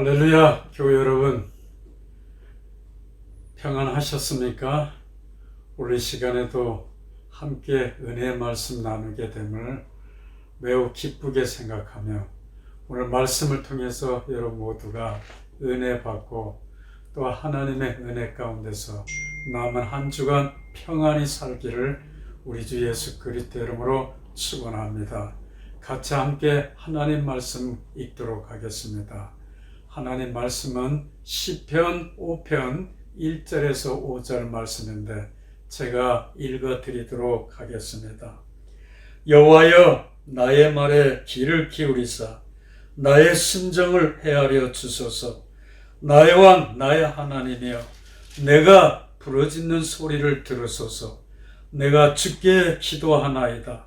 할렐루야, 교회 여러분. 평안하셨습니까? 이 시간에도 함께 은혜의 말씀 나누게 됨을 매우 기쁘게 생각하며 오늘 말씀을 통해서 여러분 모두가 은혜 받고 또 하나님의 은혜 가운데서 남은 한 주간 평안히 살기를 우리 주 예수 그리스도 이름으로 축원합니다. 같이 함께 하나님 말씀 읽도록 하겠습니다. 하나님 말씀은 시편 5편 1절에서 5절 말씀인데 제가 읽어 드리도록 하겠습니다. 여호와여 나의 말에 귀를 기울이사 나의 심정을 헤아려 주소서. 나의 왕 나의 하나님이여 내가 부르짖는 소리를 들으소서. 내가 주께 기도하나이다.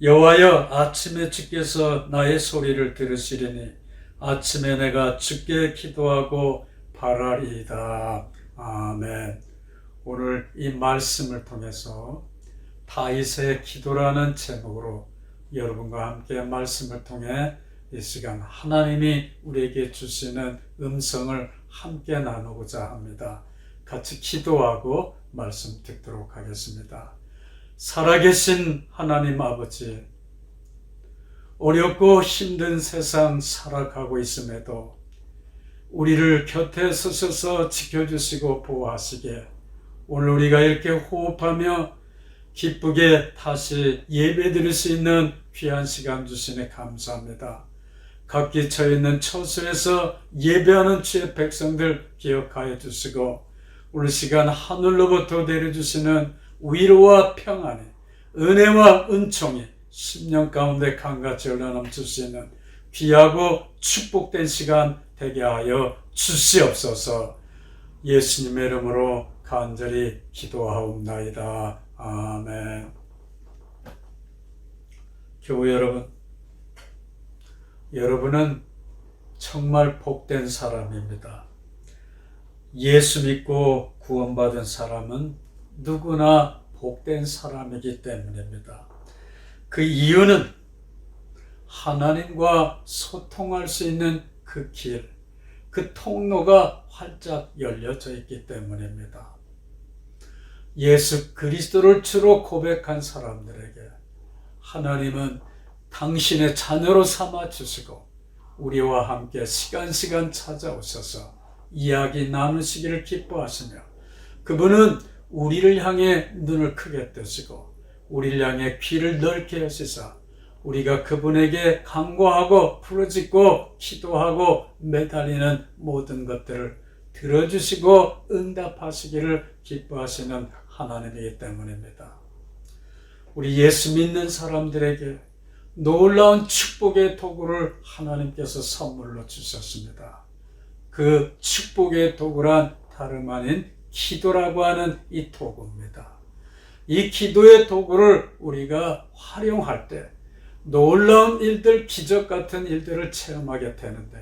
여호와여 아침에 주께서 나의 소리를 들으시리니 아침에 내가 주께 기도하고 바라리이다 아멘 오늘 이 말씀을 통해서 다윗의 기도라는 제목으로 여러분과 함께 말씀을 통해 이 시간 하나님이 우리에게 주시는 음성을 함께 나누고자 합니다. 같이 기도하고 말씀 듣도록 하겠습니다. 살아계신 하나님 아버지, 어렵고 힘든 세상 살아가고 있음에도 우리를 곁에 서셔서 지켜주시고 보호하시게 오늘 우리가 이렇게 호흡하며 기쁘게 다시 예배 드릴 수 있는 귀한 시간 주시니 감사합니다. 각기 처해 있는 처소에서 예배하는 주의 백성들 기억하여 주시고 오늘 시간 하늘로부터 내려주시는 위로와 평안이 은혜와 은총이 10년 가운데 강같이 흘러넘칠 수 있는 귀하고 축복된 시간 되게 하여 주시옵소서 예수님의 이름으로 간절히 기도하옵나이다. 아멘. 교회 여러분, 여러분은 정말 복된 사람입니다. 예수 믿고 구원받은 사람은 누구나 복된 사람이기 때문입니다. 그 이유는 하나님과 소통할 수 있는 그 길, 그 통로가 활짝 열려져 있기 때문입니다. 예수 그리스도를 주로 고백한 사람들에게 하나님은 당신의 자녀로 삼아 주시고 우리와 함께 시간 시간 찾아오셔서 이야기 나누시기를 기뻐하시며 그분은 우리를 향해 눈을 크게 뜨시고 우리를 향해 귀를 넓게 하시사 우리가 그분에게 간구하고 부르짖고 기도하고 매달리는 모든 것들을 들어주시고 응답하시기를 기뻐하시는 하나님이기 때문입니다. 우리 예수 믿는 사람들에게 놀라운 축복의 도구를 하나님께서 선물로 주셨습니다. 그 축복의 도구란 다름 아닌 기도라고 하는 이 도구입니다. 이 기도의 도구를 우리가 활용할 때 놀라운 일들, 기적 같은 일들을 체험하게 되는데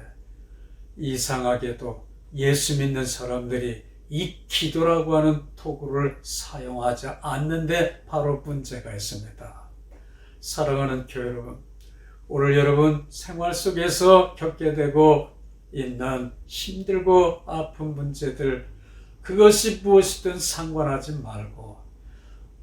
이상하게도 예수 믿는 사람들이 이 기도라고 하는 도구를 사용하지 않는데 바로 문제가 있습니다. 사랑하는 교회 여러분, 오늘 여러분 생활 속에서 겪게 되고 있는 힘들고 아픈 문제들, 그것이 무엇이든 상관하지 말고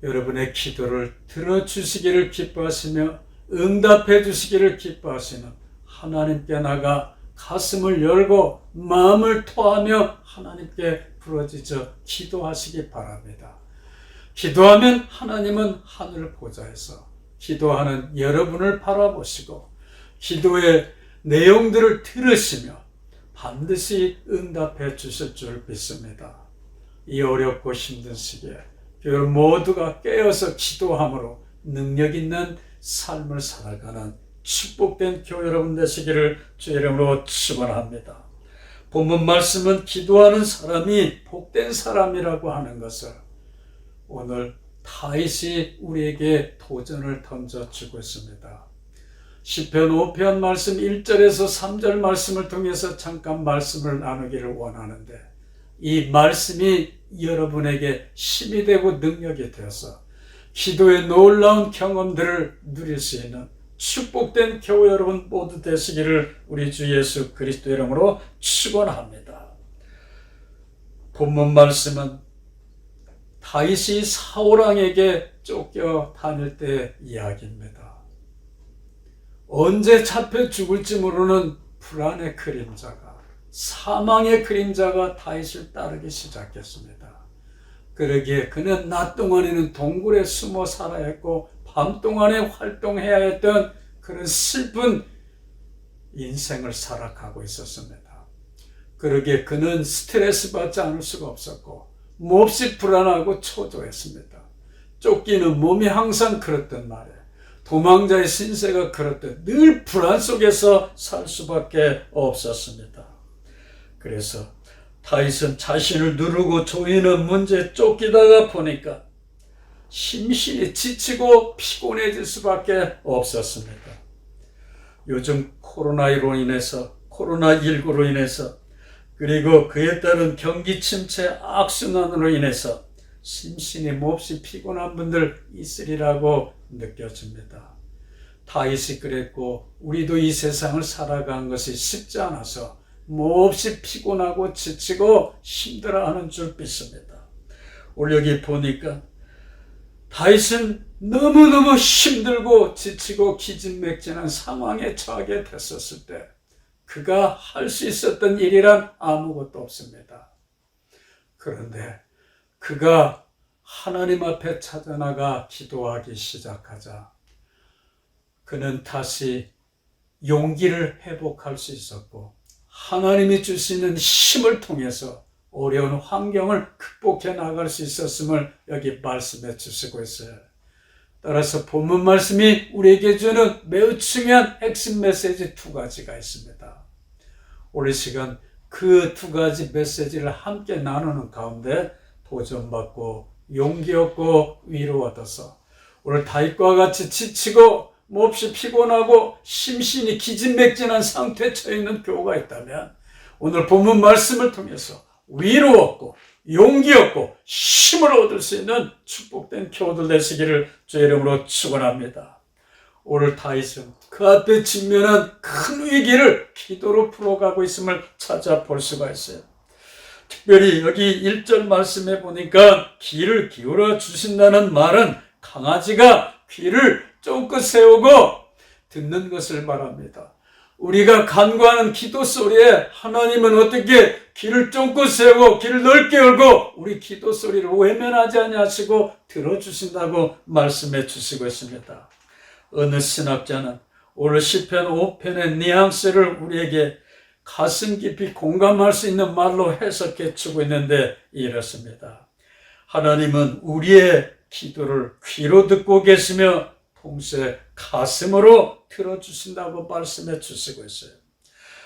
여러분의 기도를 들어주시기를 기뻐하시며 응답해 주시기를 기뻐하시는 하나님께 나가 가슴을 열고 마음을 토하며 하나님께 부러지져 기도하시기 바랍니다. 기도하면 하나님은 하늘 보좌에서 기도하는 여러분을 바라보시고 기도의 내용들을 들으시며 반드시 응답해 주실 줄 믿습니다. 이 어렵고 힘든 시기에 여러분 모두가 깨어서 기도함으로 능력 있는 삶을 살아가는 축복된 교회 여러분 되시기를 주 이름으로 축원합니다. 본문 말씀은 기도하는 사람이 복된 사람이라고 하는 것을 오늘 다윗이 우리에게 도전을 던져주고 있습니다. 시편 5편 말씀 1절에서 3절 말씀을 통해서 잠깐 말씀을 나누기를 원하는데 이 말씀이 여러분에게 힘이 되고 능력이 되어서 기도의 놀라운 경험들을 누릴 수 있는 축복된 교회 여러분 모두 되시기를 우리 주 예수 그리스도 이름으로 축원합니다. 본문 말씀은 다윗이 사울왕에게 쫓겨 다닐 때 이야기입니다. 언제 잡혀 죽을지 모르는 불안의 그림자가 사망의 그림자가 다윗을 따르기 시작했습니다. 그러기에 그는 낮 동안에는 동굴에 숨어 살아야 했고 밤 동안에 활동해야 했던 그런 슬픈 인생을 살아가고 있었습니다. 그러기에 그는 스트레스 받지 않을 수가 없었고 몹시 불안하고 초조했습니다. 쫓기는 몸이 항상 그렇단 말이에요. 도망자의 신세가 그렇듯 늘 불안 속에서 살 수밖에 없었습니다. 그래서 다윗은 자신을 누르고 조이는 문제에 쫓기다가 보니까 심신이 지치고 피곤해질 수밖에 없었습니다. 요즘 코로나1로 인해서 코로나19로 인해서 그리고 그에 따른 경기 침체 악순환으로 인해서 심신이 몹시 피곤한 분들 있으리라고 느껴집니다. 다윗이 그랬고 우리도 이 세상을 살아간 것이 쉽지 않아서 몹시 피곤하고 지치고 힘들어하는 줄 믿습니다. 오늘 여기 보니까 다윗은 너무너무 힘들고 지치고 기진맥진한 상황에 처하게 됐었을 때 그가 할 수 있었던 일이란 아무것도 없습니다. 그런데 그가 하나님 앞에 찾아나가 기도하기 시작하자 그는 다시 용기를 회복할 수 있었고 하나님이 주시는 힘을 통해서 어려운 환경을 극복해 나갈 수 있었음을 여기 말씀해 주시고 있어요. 따라서 본문 말씀이 우리에게 주는 매우 중요한 핵심 메시지 두 가지가 있습니다. 오늘 시간 그 두 가지 메시지를 함께 나누는 가운데 도전받고 용기 얻고 위로 얻어서 오늘 다윗과 같이 지치고 몹시 피곤하고 심신이 기진맥진한 상태에 처해 있는 교우가 있다면 오늘 본문 말씀을 통해서 위로 얻고 용기 얻고 힘을 얻을 수 있는 축복된 교우들 되시기를 주 이름으로 축원합니다. 오늘 다윗은 그 앞에 직면한 큰 위기를 기도로 풀어가고 있음을 찾아볼 수가 있어요. 특별히 여기 1절 말씀에 보니까 귀를 기울여 주신다는 말은 강아지가 귀를 쫑긋 세우고 듣는 것을 말합니다. 우리가 간구하는 기도 소리에 하나님은 어떻게 귀를 쫑긋 세우고 귀를 넓게 열고 우리 기도 소리를 외면하지 아니하시고 들어주신다고 말씀해 주시고 있습니다. 어느 신학자는 오늘 시편 5편의 뉘앙스를 우리에게 가슴 깊이 공감할 수 있는 말로 해석해 주고 있는데 이렇습니다. 하나님은 우리의 기도를 귀로 듣고 계시며 동시에 가슴으로 들어주신다고 말씀해 주시고 있어요.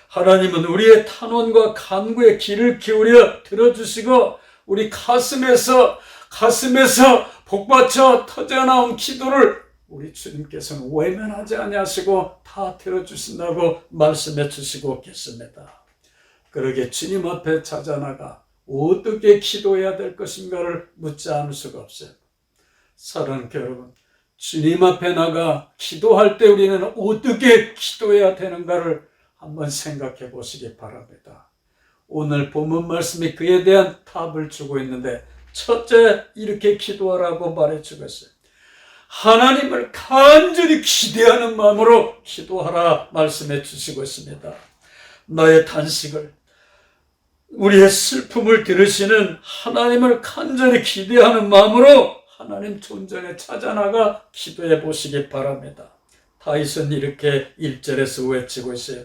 하나님은 우리의 탄원과 간구에 귀를 기울여 들어주시고 우리 가슴에서 가슴에서 복받쳐 터져나온 기도를 우리 주님께서는 외면하지 아니하시고 다 들어주신다고 말씀해 주시고 계십니다. 그러게 주님 앞에 찾아나가 어떻게 기도해야 될 것인가를 묻지 않을 수가 없어요. 사랑하는 여러분, 주님 앞에 나가 기도할 때 우리는 어떻게 기도해야 되는가를 한번 생각해 보시기 바랍니다. 오늘 본문 말씀이 그에 대한 답을 주고 있는데 첫째 이렇게 기도하라고 말해 주고 있어요. 하나님을 간절히 기대하는 마음으로 기도하라 말씀해 주시고 있습니다. 나의 단식을 우리의 슬픔을 들으시는 하나님을 간절히 기대하는 마음으로 하나님 존전에 찾아나가 기도해 보시기 바랍니다. 다윗은 이렇게 1절에서 외치고 있어요.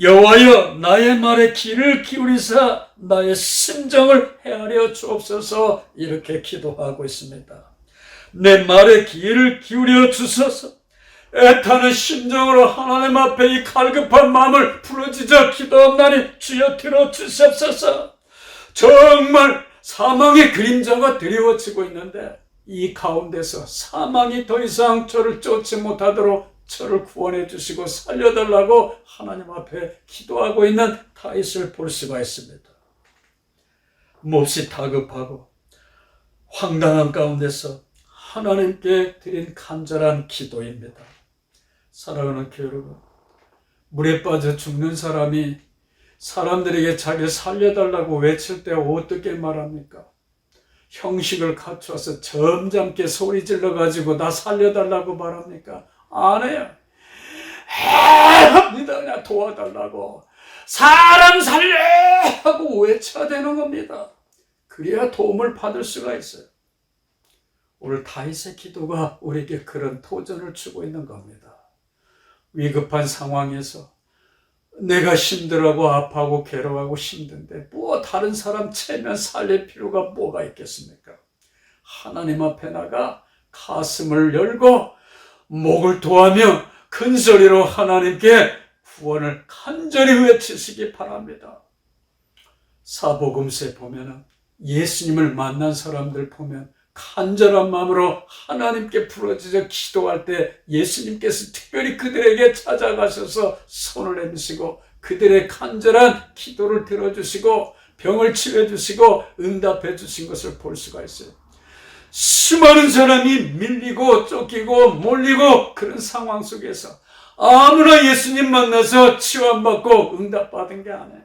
여호와여 나의 말에 귀를 기울이사 나의 심정을 헤아려 주옵소서 이렇게 기도하고 있습니다. 내 말에 귀를 기울여 주소서. 애타는 심정으로 하나님 앞에 이 갈급한 마음을 부르짖어 기도하나니 주여 들어 주시옵소서. 정말 사망의 그림자가 드리워지고 있는데 이 가운데서 사망이 더 이상 저를 쫓지 못하도록 저를 구원해 주시고 살려달라고 하나님 앞에 기도하고 있는 다윗을 볼 수가 있습니다. 몹시 다급하고 황당한 가운데서 하나님께 드린 간절한 기도입니다. 사랑하는 교회 여러분, 물에 빠져 죽는 사람이 사람들에게 자기 살려달라고 외칠 때 어떻게 말합니까? 형식을 갖춰서 점잖게 소리 질러 가지고 나 살려달라고 말합니까? 안 해요. 합니다. 그냥 도와달라고. 사람 살려! 하고 외쳐야 되는 겁니다. 그래야 도움을 받을 수가 있어요. 오늘 다윗의 기도가 우리에게 그런 도전을 주고 있는 겁니다. 위급한 상황에서 내가 힘들어하고 아파하고 괴로워하고 힘든데 뭐 다른 사람 체면 살릴 필요가 뭐가 있겠습니까? 하나님 앞에 나가 가슴을 열고 목을 도하며 큰 소리로 하나님께 구원을 간절히 외치시기 바랍니다. 사복음서에 보면은 예수님을 만난 사람들 보면 간절한 마음으로 하나님께 부러지져 기도할 때 예수님께서 특별히 그들에게 찾아가셔서 손을 내미시고 그들의 간절한 기도를 들어주시고 병을 치료해주시고 응답해 주신 것을 볼 수가 있어요. 수많은 사람이 밀리고 쫓기고 몰리고 그런 상황 속에서 아무나 예수님 만나서 치유 안 받고 응답 받은 게 아니에요.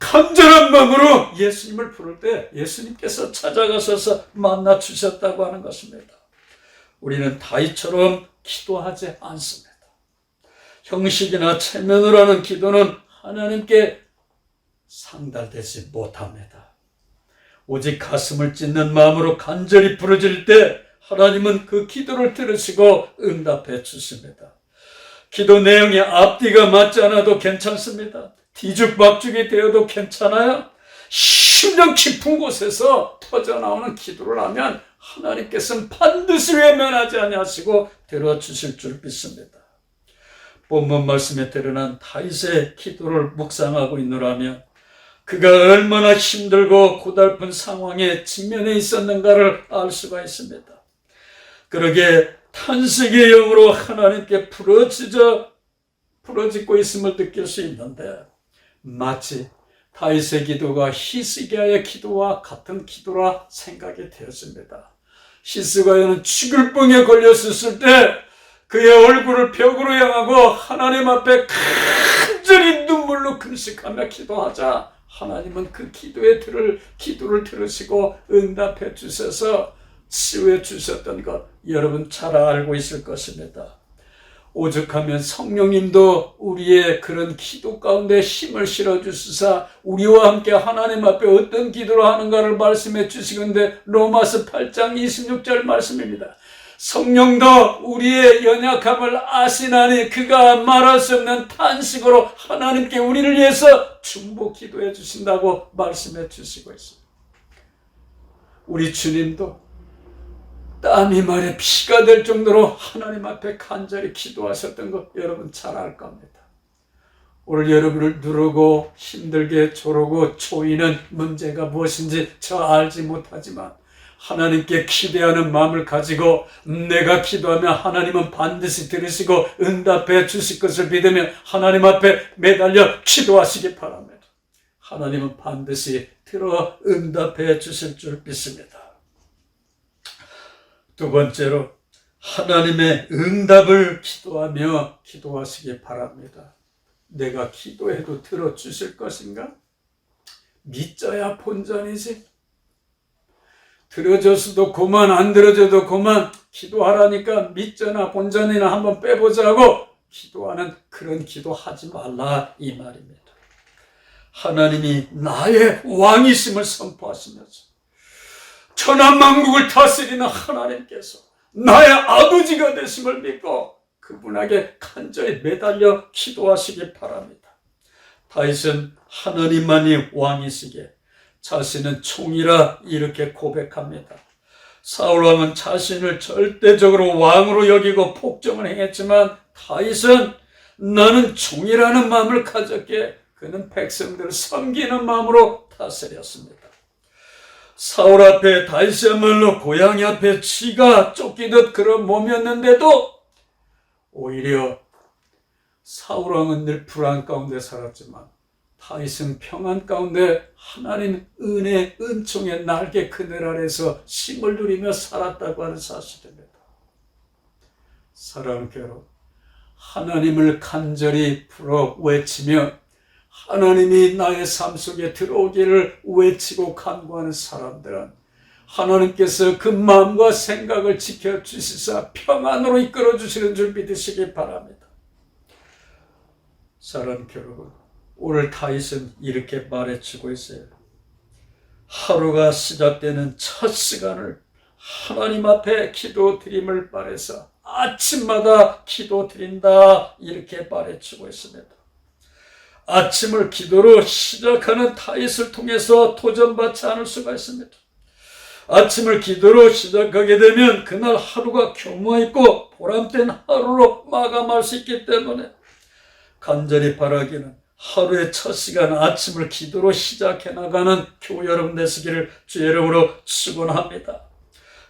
간절한 마음으로 예수님을 부를 때 예수님께서 찾아가셔서 만나 주셨다고 하는 것입니다. 우리는 다윗처럼 기도하지 않습니다. 형식이나 체면으로 하는 기도는 하나님께 상달되지 못합니다. 오직 가슴을 찢는 마음으로 간절히 부르질 때 하나님은 그 기도를 들으시고 응답해 주십니다. 기도 내용이 앞뒤가 맞지 않아도 괜찮습니다. 뒤죽박죽이 되어도 괜찮아요. 심령 깊은 곳에서 터져나오는 기도를 하면 하나님께서는 반드시 외면하지 아니하시고 들어주실 줄 믿습니다. 본문 말씀에 드러난 다윗의 기도를 묵상하고 있노라면 그가 얼마나 힘들고 고달픈 상황에 직면해 있었는가를 알 수가 있습니다. 그러게 탄식의 영으로 하나님께 부러지져 부러지고 있음을 느낄 수 있는데 마치 다윗의 기도가 히스기야의 기도와 같은 기도라 생각이 되었습니다. 히스기야는 죽을 병에 걸렸을 때 그의 얼굴을 벽으로 향하고 하나님 앞에 간절히 눈물로 금식하며 기도하자 하나님은 그 기도에 들을 기도를 들으시고 응답해 주셔서 치유해 주셨던 것 여러분 잘 알고 있을 것입니다. 오죽하면 성령님도 우리의 그런 기도 가운데 힘을 실어 주시사 우리와 함께 하나님 앞에 어떤 기도를 하는가를 말씀해 주시건데 로마서 8장 26절 말씀입니다. 성령도 우리의 연약함을 아시나니 그가 말할 수 없는 탄식으로 하나님께 우리를 위해서 중보 기도해 주신다고 말씀해 주시고 있습니다. 우리 주님도 땀이 말에 피가 될 정도로 하나님 앞에 간절히 기도하셨던 것 여러분 잘 알 겁니다. 오늘 여러분을 누르고 힘들게 조르고 조이는 문제가 무엇인지 저 알지 못하지만 하나님께 기대하는 마음을 가지고 내가 기도하면 하나님은 반드시 들으시고 응답해 주실 것을 믿으며 하나님 앞에 매달려 기도하시기 바랍니다. 하나님은 반드시 들어 응답해 주실 줄 믿습니다. 두 번째로 하나님의 응답을 기도하며 기도하시기 바랍니다. 내가 기도해도 들어주실 것인가? 믿져야 본전이지. 들어줘서도 그만 안 들어줘도 그만 기도하라니까 믿거나 본전이나 한번 빼보자고 기도하는 그런 기도하지 말라 이 말입니다. 하나님이 나의 왕이심을 선포하시면서 천하만국을 다스리는 하나님께서 나의 아버지가 되심을 믿고 그분에게 간절히 매달려 기도하시기 바랍니다. 다윗은 하나님만이 왕이시게 자신은 총이라 이렇게 고백합니다. 사울 왕은 자신을 절대적으로 왕으로 여기고 폭정을 행했지만 다윗은 나는 종이라는 마음을 가졌기에 그는 백성들을 섬기는 마음으로 다스렸습니다. 사울 앞에 다윗이야말로 고양이 앞에 쥐가 쫓기듯 그런 몸이었는데도 오히려 사울 왕은 늘 불안 가운데 살았지만 다윗은 평안 가운데 하나님 은혜 은총의 날개 그늘 아래서 힘을 누리며 살았다고 하는 사실입니다. 여러분, 하나님을 간절히 불어 외치며 하나님이 나의 삶 속에 들어오기를 외치고 간구하는 사람들은 하나님께서 그 마음과 생각을 지켜주시사 평안으로 이끌어 주시는 줄 믿으시기 바랍니다. 사랑하는 여러분, 오늘 다윗은 이렇게 말해주고 있어요. 하루가 시작되는 첫 시간을 하나님 앞에 기도 드림을 바래서 아침마다 기도 드린다 이렇게 말해주고 있습니다. 아침을 기도로 시작하는 다윗을 통해서 도전받지 않을 수가 있습니다. 아침을 기도로 시작하게 되면 그날 하루가 교묘했고 보람된 하루로 마감할 수 있기 때문에 간절히 바라기는 하루의 첫 시간 아침을 기도로 시작해 나가는 교회 여러분 되시기를 주의 이름으로 축원합니다.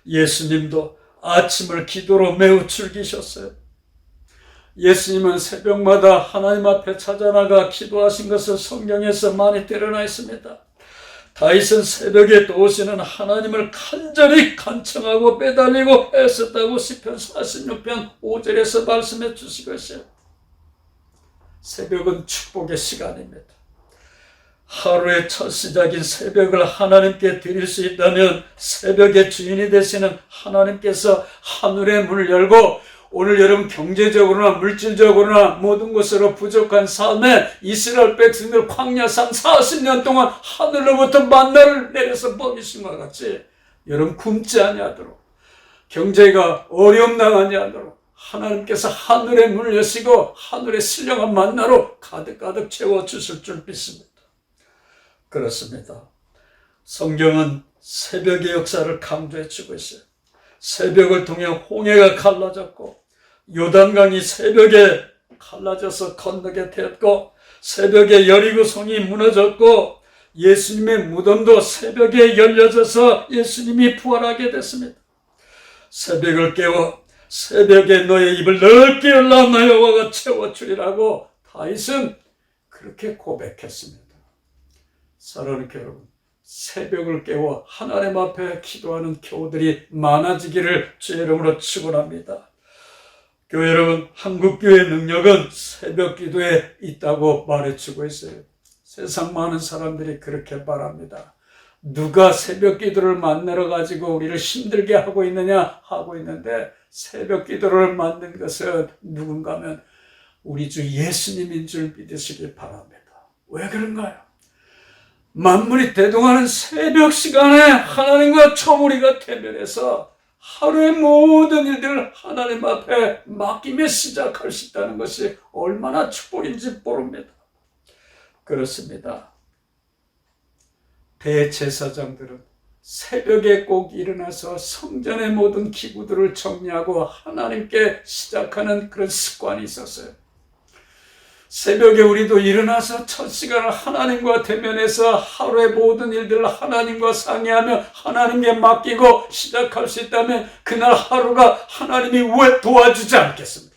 예수님도 아침을 기도로 매우 즐기셨어요. 예수님은 새벽마다 하나님 앞에 찾아나가 기도하신 것을 성경에서 많이 드러나 있습니다. 다윗은 새벽에 또 오시는 하나님을 간절히 간청하고 빼달리고 애썼다고 시편 46편 5절에서 말씀해 주시고 있어요. 새벽은 축복의 시간입니다. 하루의 첫 시작인 새벽을 하나님께 드릴 수 있다면 새벽의 주인이 되시는 하나님께서 하늘의 문을 열고 오늘 여러분 경제적으로나 물질적으로나 모든 것으로 부족한 삶에 이스라엘 백성들 광야 삶 40년 동안 하늘로부터 만나를 내려서 먹이신 것 같이 여러분 굶지 아니하도록 경제가 어려움 당하지 않도록 하나님께서 하늘의 문을 여시고 하늘의 신령한 만나로 가득가득 채워주실 줄 믿습니다. 그렇습니다. 성경은 새벽의 역사를 강조해 주고 있어요. 새벽을 통해 홍해가 갈라졌고 요단강이 새벽에 갈라져서 건너게 되었고 새벽에 여리고 성이 무너졌고 예수님의 무덤도 새벽에 열려져서 예수님이 부활하게 됐습니다. 새벽을 깨워 새벽에 너의 입을 넓게 열라 나 여호와가 채워주리라고 다윗은 그렇게 고백했습니다. 사랑하는 여러분, 새벽을 깨워 하나님 앞에 기도하는 교우들이 많아지기를 주의 이름으로 축원합니다. 교회 여러분, 한국교회 능력은 새벽 기도에 있다고 말해주고 있어요. 세상 많은 사람들이 그렇게 말합니다. 누가 새벽 기도를 만들어 가지고 우리를 힘들게 하고 있느냐 하고 있는데 새벽 기도를 만든 것은 누군가면 우리 주 예수님인 줄 믿으시기 바랍니다. 왜 그런가요? 만물이 대동하는 새벽 시간에 하나님과 처우리가 대면해서 하루의 모든 일들을 하나님 앞에 맡기며 시작할 수 있다는 것이 얼마나 축복인지 모릅니다. 그렇습니다. 대제사장들은 새벽에 꼭 일어나서 성전의 모든 기구들을 정리하고 하나님께 시작하는 그런 습관이 있었어요. 새벽에 우리도 일어나서 첫 시간을 하나님과 대면해서 하루의 모든 일들을 하나님과 상의하며 하나님께 맡기고 시작할 수 있다면 그날 하루가 하나님이 왜 도와주지 않겠습니까?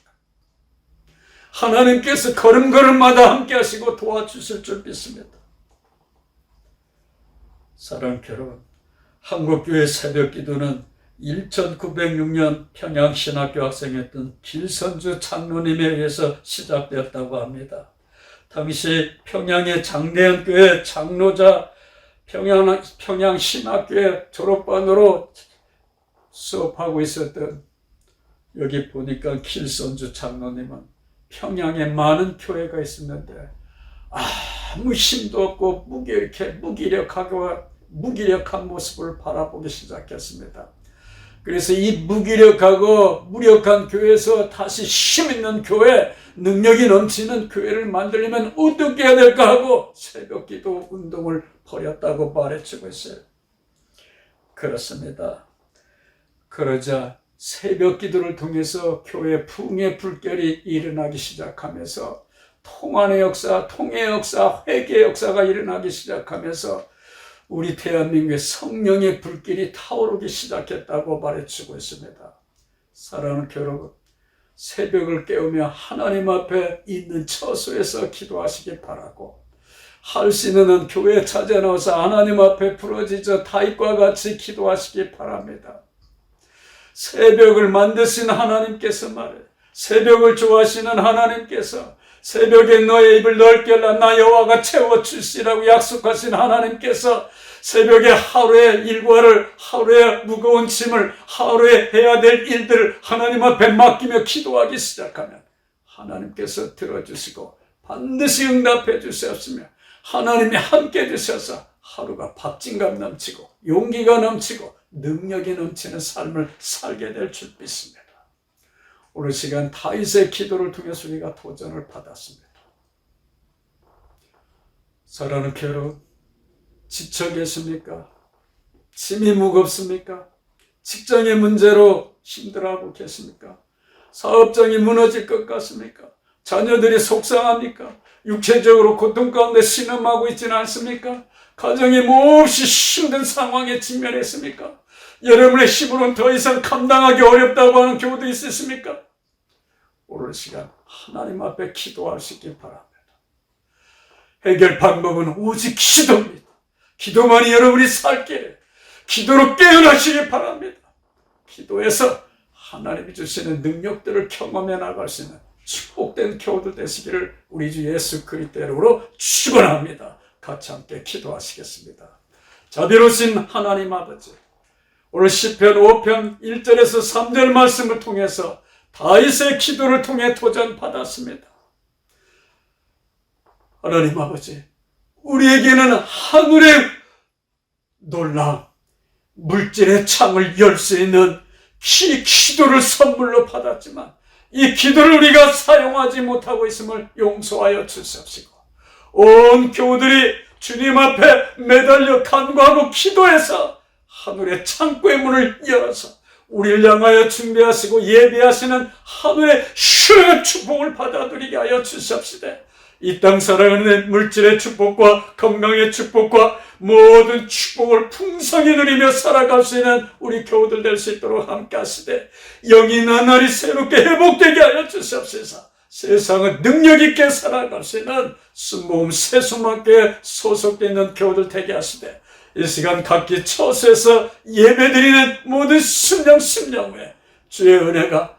하나님께서 걸음걸음마다 함께 하시고 도와주실 줄 믿습니다. 사랑 여러분, 한국교회 새벽 기도는 1906년 평양신학교 학생이었던 길선주 장로님에 의해서 시작되었다고 합니다. 당시 평양의 장대현 교회 장로자 평양, 평양신학교의 졸업반으로 수업하고 있었던 여기 보니까 길선주 장로님은 평양에 많은 교회가 있었는데 아무 힘도 없고 무기력하고 무기력한 모습을 바라보기 시작했습니다. 그래서 이 무기력하고 무력한 교회에서 다시 힘 있는 교회, 능력이 넘치는 교회를 만들려면 어떻게 해야 될까 하고 새벽 기도 운동을 벌였다고 말해주고 있어요. 그렇습니다. 그러자 새벽 기도를 통해서 교회 풍의 불결이 일어나기 시작하면서 통안의 역사, 통의 역사, 회개의 역사가 일어나기 시작하면서 우리 대한민국의 성령의 불길이 타오르기 시작했다고 말해주고 있습니다. 사랑하는 여러분, 새벽을 깨우며 하나님 앞에 있는 처소에서 기도하시기 바라고 할 수 있는 한 교회에 찾아 나와서 하나님 앞에 부러지저 다윗과 같이 기도하시기 바랍니다. 새벽을 만드신 하나님께서 말해 새벽을 좋아하시는 하나님께서 새벽에 너의 입을 넓게 열라 나 여호와가 채워 주시라고 약속하신 하나님께서 새벽에 하루의 일과를 하루의 무거운 짐을 하루에 해야 될 일들을 하나님 앞에 맡기며 기도하기 시작하면 하나님께서 들어주시고 반드시 응답해 주셨으며 하나님이 함께 해주셔서 하루가 박진감 넘치고 용기가 넘치고 능력이 넘치는 삶을 살게 될 줄 믿습니다. 오늘 시간 다윗의 기도를 통해서 우리가 도전을 받았습니다. 사랑하는 여러분, 지쳐 계십니까? 짐이 무겁습니까? 직장의 문제로 힘들어하고 계십니까? 사업장이 무너질 것 같습니까? 자녀들이 속상합니까? 육체적으로 고통 가운데 신음하고 있지는 않습니까? 가정이 몹시 힘든 상황에 직면했습니까? 여러분의 힘으로는 더 이상 감당하기 어렵다고 하는 경우도 있으십니까? 오늘 시간 하나님 앞에 기도하시기 바랍니다. 해결 방법은 오직 기도입니다. 기도만이 여러분이 살게 기도로 깨어나시기 바랍니다. 기도에서 하나님이 주시는 능력들을 경험해 나갈 수 있는 축복된 교우들 되시기를 우리 주 예수 그리스도 이름으로 축원합니다. 같이 함께 기도하시겠습니다. 자비로우신 하나님 아버지 오늘 시편 5편 1절에서 3절 말씀을 통해서 다윗의 기도를 통해 도전 받았습니다. 하나님 아버지, 우리에게는 하늘의 놀라운 물질의 창을 열 수 있는 기, 기도를 선물로 받았지만 이 기도를 우리가 사용하지 못하고 있음을 용서하여 주시옵시고 온 교우들이 주님 앞에 매달려 간구하고 기도해서 하늘의 창고의 문을 열어서 우리를 향하여 준비하시고 예비하시는 하늘의 신의 축복을 받아들이게 하여 주시옵시되 이 땅 살아가는 물질의 축복과 건강의 축복과 모든 축복을 풍성히 누리며 살아갈 수 있는 우리 교우들 될 수 있도록 함께 하시되 영이 나날이 새롭게 회복되게 하여 주시옵소서. 세상은 능력 있게 살아갈 수 있는 순모음 세수만께 소속되어 있는 교우들 되게 하시되 이 시간 각기 처소에서 예배드리는 모든 심령 심령에 주의 은혜가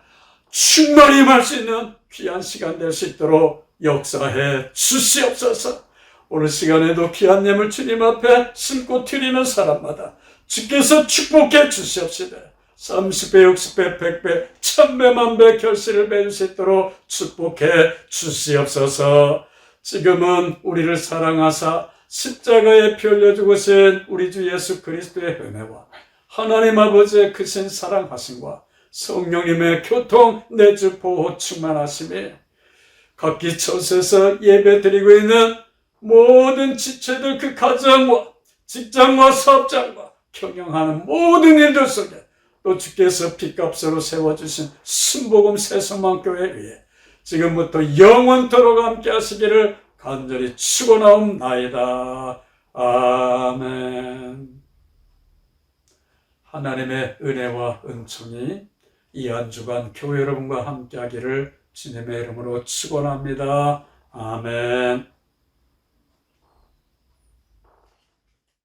충만히 임할 수 있는 귀한 시간 될 수 있도록 역사해 주시옵소서. 오늘 시간에도 귀한 예물 주님 앞에 심고 드리는 사람마다 주께서 축복해 주시옵시되 30배, 60배, 100배, 1000배, 만배 결실을 맺을 수 있도록 축복해 주시옵소서. 지금은 우리를 사랑하사 십자가에 피 흘려 죽으신 우리 주 예수 그리스도의 은혜와 하나님 아버지의 크신 사랑하심과 성령님의 교통 내주 보호 충만하심이 각기 처소에서 예배 드리고 있는 모든 지체들 그 가정과 직장과 사업장과 경영하는 모든 일들 속에 또 주께서 빚값으로 세워주신 순복음 세성만교회 위에 지금부터 영원토록 함께 하시기를 간절히 축원하옵나이다. 아멘. 하나님의 은혜와 은총이 이 한 주간 교회 여러분과 함께 하기를 주님의 이름으로 축원합니다. 아멘.